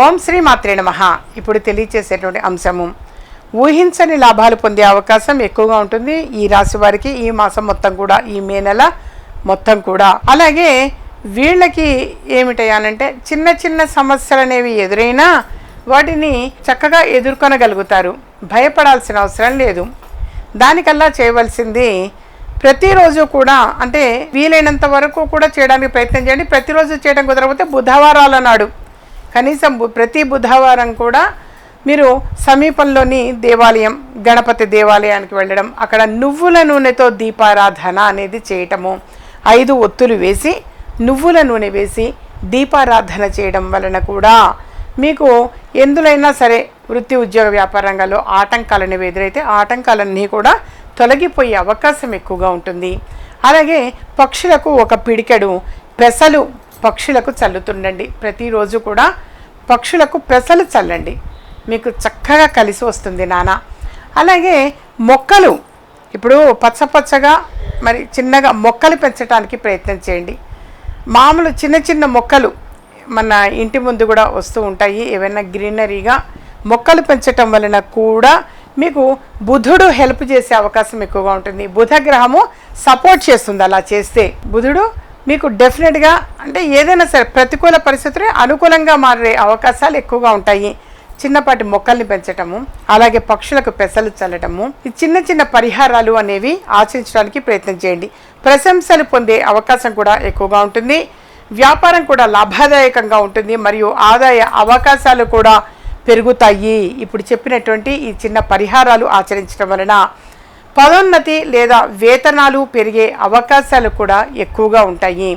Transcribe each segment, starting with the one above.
ఓం శ్రీ మాత్రే నమ. ఇప్పుడు తెలియచేసేటువంటి అంశము ఊహించని లాభాలు పొందే అవకాశం ఎక్కువగా ఉంటుంది. ఈ రాశి వారికి ఈ మాసం మొత్తం కూడా ఈ మే నెల మొత్తం కూడా. అలాగే వీళ్ళకి ఏమిటయానంటే చిన్న చిన్న సమస్యలు అనేవి ఎదురైనా వాటిని చక్కగా ఎదుర్కొనగలుగుతారు. భయపడాల్సిన అవసరం లేదు. దానికల్లా చేయవలసింది ప్రతిరోజు కూడా అంటే వీలైనంత వరకు కూడా చేయడానికి ప్రయత్నం చేయండి. ప్రతిరోజు చేయడం కుదరకపోతే బుధవారాల నాడు కనీసం బు- ప్రతి బుధవారం కూడా మీరు సమీపంలోని దేవాలయం గణపతి దేవాలయానికి వెళ్ళడం అక్కడ నువ్వుల నూనెతో దీపారాధన అనేది చేయటము ఐదు ఒత్తులు వేసి నువ్వుల నూనె వేసి దీపారాధన చేయడం వలన కూడా మీకు ఎందులైనా సరే వృత్తి ఉద్యోగ వ్యాపార రంగాల్లో ఆటంకాలు అనేవి ఎదురైతే ఆటంకాలన్నీ కూడా తొలగిపోయే అవకాశం ఎక్కువగా ఉంటుంది. అలాగే పక్షులకు ఒక పిడికెడు పెసలు పక్షులకు చల్లుతుండండి. ప్రతిరోజు కూడా పక్షులకు పెసలు చల్లండి. మీకు చక్కగా కలిసి వస్తుంది నాన్న అలాగే మొక్కలు. ఇప్పుడు పచ్చ పచ్చగా మరి చిన్నగా మొక్కలు పెంచడానికి ప్రయత్నం చేయండి. మామూలు చిన్న చిన్న మొక్కలు మన ఇంటి ముందు కూడా వస్తూ ఉంటాయి. ఏవైనా గ్రీనరీగా మొక్కలు పెంచటం వలన కూడా మీకు బుధుడు హెల్ప్ చేసే అవకాశం ఎక్కువగా ఉంటుంది. బుధ గ్రహము సపోర్ట్ చేస్తుంది అలా చేస్తే. బుధుడు మీకు డెఫినెట్గా అంటే ఏదైనా సరే ప్రతికూల పరిస్థితులు అనుకూలంగా మారే అవకాశాలు ఎక్కువగా ఉంటాయి. చిన్నపాటి మొక్కల్ని పెంచటము అలాగే పక్షులకు పెసలు చల్లటము ఈ చిన్న చిన్న పరిహారాలు అనేవి ఆచరించడానికి ప్రయత్నం చేయండి. ప్రశంసలు పొందే అవకాశం కూడా ఎక్కువగా ఉంటుంది. వ్యాపారం కూడా లాభదాయకంగా ఉంటుంది. మరియు ఆదాయ అవకాశాలు కూడా పెరుగుతాయి. ఇప్పుడు చెప్పినటువంటి ఈ చిన్న పరిహారాలు ఆచరించడం వలన పదోన్నతి లేదా వేతనాలు పెరిగే అవకాశాలు కూడా ఎక్కువగా ఉంటాయి.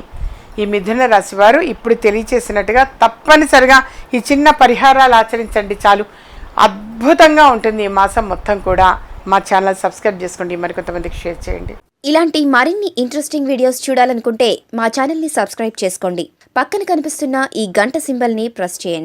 ఈ మిథున రాశి వారు ఇప్పుడు తెలియచేసినట్టుగా తప్పనిసరిగా ఈ చిన్న పరిహారాలు ఆచరించండి చాలు. అద్భుతంగా ఉంటుంది ఈ మాసం మొత్తం కూడా. మా ఛానల్ సబ్స్క్రైబ్ చేసుకోండి. మరికొంతమందికి షేర్ చేయండి. ఇలాంటి మరిన్ని ఇంట్రెస్టింగ్ వీడియోస్ చూడాలనుకుంటే మా ఛానల్ని సబ్స్క్రైబ్ చేసుకోండి. పక్కన కనిపిస్తున్న ఈ గంట సింబల్ని ప్రెస్ చేయండి.